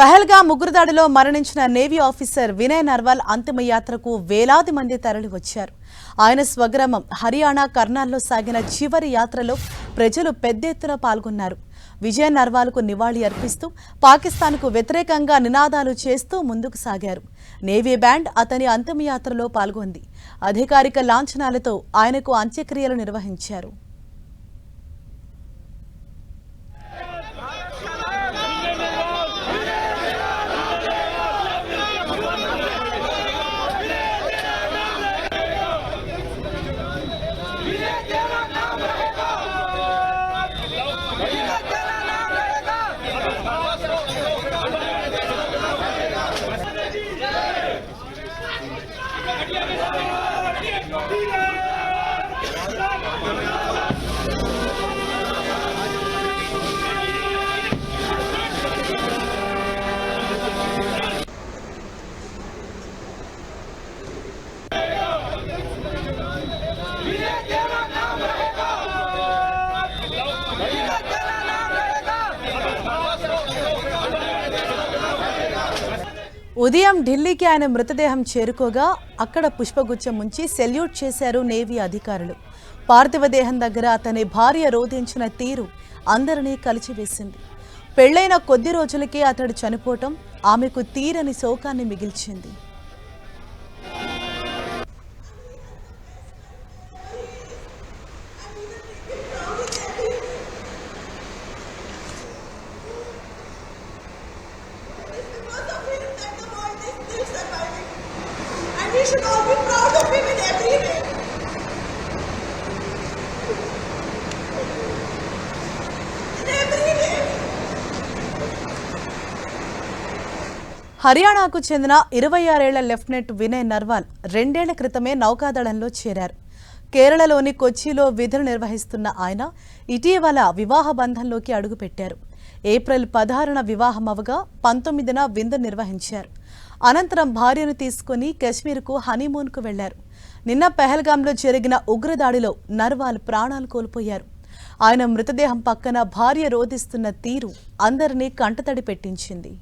పహల్గా ముగ్గురుదాడిలో మరణించిన navy officer Vinay Narwal అంతిమయాత్రకు వేలాది మంది తరలి వచ్చారు ఆయన స్వగ్రామం హర్యానా కర్నాల్లో సాగిన చివరి యాత్రలో ప్రజలు పెద్ద ఎత్తున పాల్గొన్నారు. విజయ్ నర్వాల్కు నివాళి అర్పిస్తూ పాకిస్తాన్కు వ్యతిరేకంగా నినాదాలు చేస్తూ ముందుకు సాగారు. నేవీ బ్యాండ్ అతని అంతిమయాత్రలో పాల్గొంది. అధికారిక లాంఛనాలతో ఆయనకు అంత్యక్రియలు నిర్వహించారు. ఉదయం ఢిల్లీకి ఆయన మృతదేహం చేరుకోగా అక్కడ పుష్పగుచ్చం ఉంచి సెల్యూట్ చేశారు నేవీ అధికారులు. పార్థివ దేహం దగ్గర అతని భార్య రోధించిన తీరు అందరినీ కలిచివేసింది. పెళ్ళైన కొద్ది రోజులకే అతడు చనిపోవటం ఆమెకు తీరని శోకాన్ని మిగిల్చింది. Should all be proud of him in every way. హర్యానాకు చెందిన ఇరవై ఆరేళ్ళ లెఫ్టినెంట్ వినయ్ నర్వాల్ రెండేళ్ళ క్రితమే నౌకాదళంలో చేరారు కేరళలోని కొచ్చిలో విధులు నిర్వహిస్తున్న ఆయన ఇటీవల వివాహ బంధంలోకి అడుగుపెట్టారు. ఏప్రిల్ పదహారున వివాహం అవగా పంతొమ్మిదిన విందు నిర్వహించారు. అనంతరం భార్యను తీసుకుని కశ్మీర్కు హనీమూన్కు వెళ్ళారు. నిన్న పెహల్గాంలో జరిగిన ఉగ్రదాడిలో నర్వాల్ ప్రాణాలు కోల్పోయారు. ఆయన మృతదేహం పక్కన భార్య రోధిస్తున్న తీరు అందరినీ కంటతడి పెట్టించింది.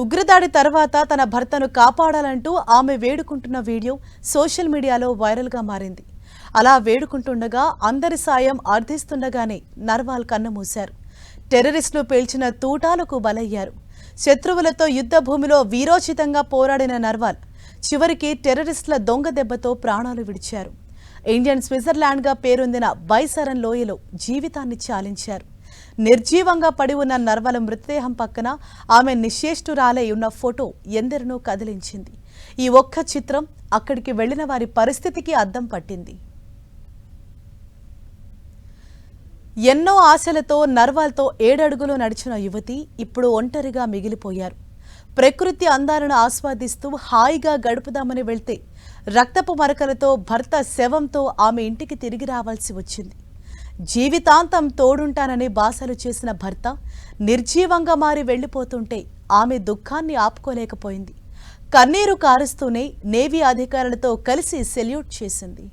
ఉగ్రదాడి తర్వాత తన భర్తను కాపాడాలంటూ ఆమె వేడుకుంటున్న వీడియో సోషల్ మీడియాలో వైరల్గా మారింది. అలా వేడుకుంటుండగా అందరి సాయం అర్థిస్తుండగానే నర్వాల్ కన్నుమూశారు టెర్రరిస్టులు పేల్చిన తూటాలకు బలయ్యారు. శత్రువులతో యుద్ధ భూమిలో వీరోచితంగా పోరాడిన నర్వాల్ చివరికి టెర్రరిస్టుల దొంగ దెబ్బతో ప్రాణాలు విడిచారు. ఇండియన్ స్విట్జర్లాండ్గా పేరొందిన బైసరన్ లోయలో జీవితాన్ని చాలించారు. నిర్జీవంగా పడి ఉన్న నర్వల మృతదేహం పక్కన ఆమె నిశ్చేష్టురాలై ఉన్న ఫోటో ఎందరినో కదిలించింది. ఈ ఒక్క చిత్రం అక్కడికి వెళ్ళిన వారి పరిస్థితికి అద్దం పట్టింది. ఎన్నో ఆశలతో నర్వాల్తో ఏడడుగులు నడిచిన యువతి ఇప్పుడు ఒంటరిగా మిగిలిపోయారు. ప్రకృతి అందాలను ఆస్వాదిస్తూ హాయిగా గడుపుదామని వెళ్తే రక్తపు మరకలతో భర్త శవంతో ఆమె ఇంటికి తిరిగి రావాల్సి వచ్చింది. జీవితాంతం తోడుంటానని బాసలు చేసిన భర్త నిర్జీవంగా మారి వెళ్ళిపోతుంటే ఆమె దుఃఖాన్ని ఆపుకోలేకపోయింది. కన్నీరు కారుస్తూనే నేవీ అధికారులతో కలిసి సెల్యూట్ చేసింది.